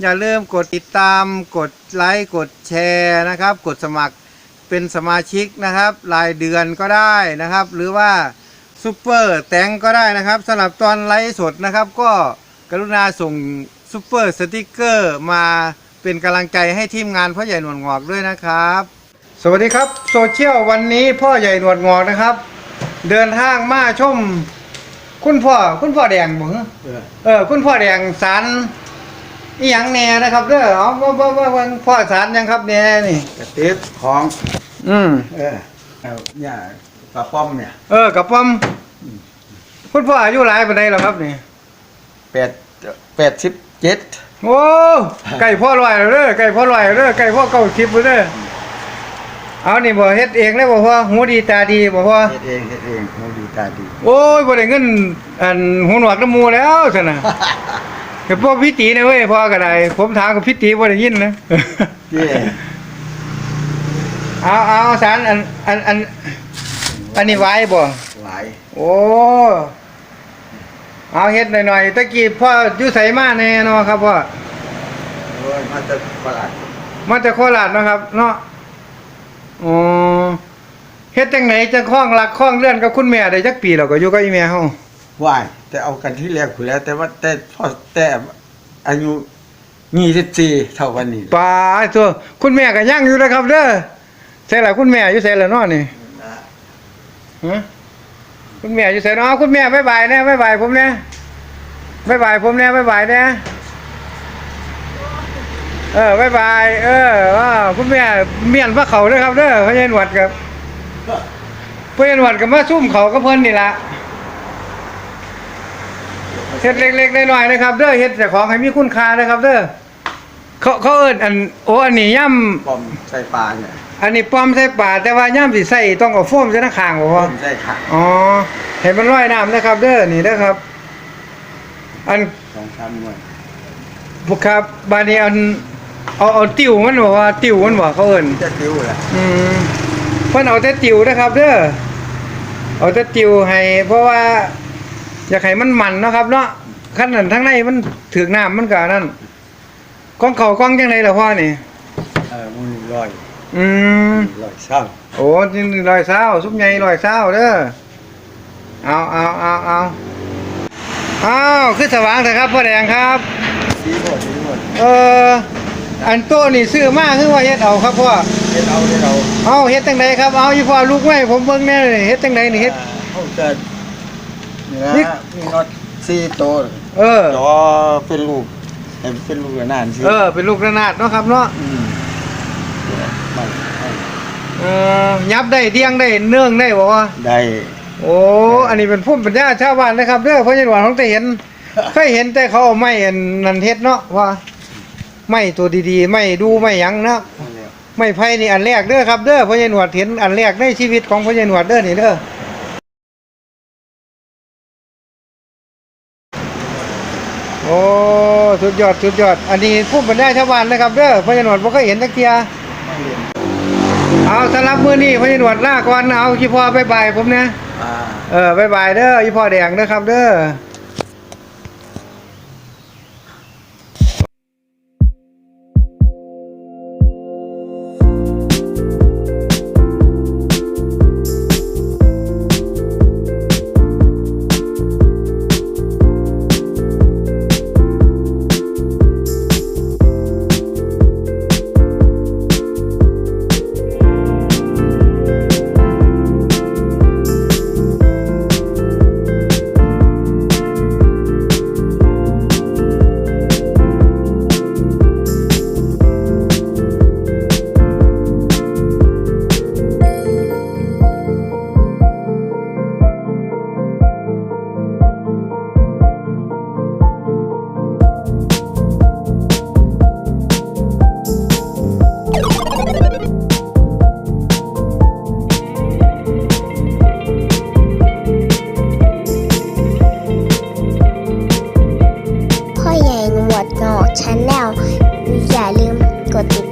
อย่าลืมกดติดตาม กดไลค์ กดแชร์นะครับ กดสมัครเป็นสมาชิกนะครับ รายเดือนก็ได้นะครับ หรือว่าซูเปอร์แตงก็ได้นะครับสำหรับตอนไลฟ์สดนะครับ ก็กรุณาส่งซูเปอร์สติกเกอร์มาเป็นกำลังใจให้ทีมงานพ่อใหญ่หนวดงอกด้วยนะครับ สวัสดีครับโซเชียลวันนี้พ่อใหญ่หนวดงอกนะครับ เดินทางมาชม คุณพ่อคุณพ่อแดงบ่เหรอเออ คุณพ่อแดงสาร อีหยังแน่นะครับเด้อเอาว่าว่าว่าว่าพ่อสารยังครับแน่นี่ กระติบของ อืมเออเอาเนี่ยปลาป้อมเนี่ยเออกับป้อมคุณพ่ออายุหลายปานใดแล้วครับนี่ แปดแปดสิบเจ็ดโอ้ไก่พ่อลอยแล้วเด้อไก่พ่อลอยแล้วเด้อไก่พ่อเก้าสิบแล้วเด้อเอานี่บ่เฮ็ดเองเลยบ่พ่อหูดีตาดีบ่พ่อเฮ็ดเองเฮ็ดเองหูดีตาดีโอ้ยบ่ได้เงินอันหูหนวกน้ำหมูแล้วซั่นน่ะ แต่พ่อพี่ตีนะเว้ยพ่อก็ได้ผมถามกับพี่ตีบ่ได้ยินนะเย่เอาเอาสารอันอันอันอันนี้ไว้บ่หลายโอ้เอาเฮ็ดหน่อยๆตะกี้พ่ออยู่ไสมาแน่เนาะครับพ่อโอ้ยมาจากตลาดมาจากโคราชเนาะครับเนาะอ๋อเฮ็ดจังไหนจังคล้องรักคล้องเลื่อนกับคุณแม่ได้จักปีแล้วก็อยู่กับอีแม่เฮา ว่ายแต่เอากันที่แรกคุยแล้ว แต่ว่าแต่พ่อแต่อายุยี่สิบสี่เท่าวันนี้ปลาตัวคุณแม่ก็ยังอยู่นะครับเด้อใช่ล่ะคุณแม่อยู่ไสล่ะเนาะนี่นะฮะคุณแม่อยู่ไสเนาะคุณแม่บายบายนะบายบายผมนะบายบายผมนะบายบายนะเออบายบาย เออว้าคุณแม่เมียนพระเขาเด้อครับเด้อพระยายหนวดครับพระยายหนวดก็มาซุ่มเขาก็เพิ่นนี่ละ เฮ็ดเล็กๆน้อยๆนะครับเด้อเฮ็ดแต่ของให้มีคุณค่านะครับเด้อเขาเขาเอิ้นอันโอ้อันนี้ย่ำป้อมใส่ปลาเนี่ยอันนี้ป้อมใส่ป่าแต่ว่าย่ำสิใส่ต้องเอาโฟมใส่หน้าข้างบ่พป้ออมใส่ขาอ๋อเห็นมันลอยน้ำนะครับ เด้อนี่นะครับ อันสองสามหน่วยพวกครับบานนี้อันเอาเอาติวมันบอกว่าติวมันบอกเขาเอิ้นจะติ้วแหละอืมเพิ่นเอาแต่ติวนะครับ เด้อเอาแต่ติวให้ เพราะว่า อยากให้มันมันเนาะครับเนาะขั้นนั้นทั้งในมันถึกน้ำมันก็อันนั่นกล้องเขากล้องจังไดล่ะพ่อนี่เออมันลอยอืมลอยเศร้าโอ้นี่ลอยเศร้าซุปใหญ่ลอยเศร้าเด้อเอาเอาเอาเอาเอาคือสว่างเถอะครับพ่อแดงครับสีหมดสีหมดเอออันโต้นี่ซื้อมาคือว่าเฮ็ดเอาครับพ่อเฮ็ดเอาเฮ็ดเอาเอาเฮ็ดจังไดครับเอาอยู่พ่อลูกไว้ผมเบิ่งแน่เลยเฮ็ดจังไดนี่เฮ็ดเขาจะ นี่นี่นะมีน็อตสี่ตัวเออ จอเป็นลูกเอ็มเป็นลูกระนานสิเออ เป็นลูกระนาดเนาะครับเนาะมไม่ไม่เออยับได้เดียงได้เนื่องได้บ่ว่าได้ โอ้อันนี้เป็นภูมิปัญญาชาวบ้านนะครับเด้อเพราะยันหวานของแต่เห็น เคยเห็นแต่เขาเอาไม้อันนันเฮ็ดเนาะว่าไม้ตัวดีๆ ไม้ดูไม้หยังเนาะนั่นแหละไม้ไผ่นี่อันแรกเด้อครับเด้อพ่อใหญ่หนวดเห็นอันแรกในชีวิตของพ่อใหญ่หนวดเด้อนี่เด้อ โอ้สุดยอดสุดยอด อันนี้ผู้บรรดาชาวบ้านนะครับเด้อพ่อใหญ่หนวดบ่เคยเห็นจักเที่ยเอาสำหรับมื้อนี้พ่อใหญ่หนวดลาก่อนเอาอีพ่อบ๊ายบายผมนะอ่าเออบ๊ายบายเด้ออีพ่อแดงเด้อครับเด้อ โนชาแนลอย่าลืมกดติด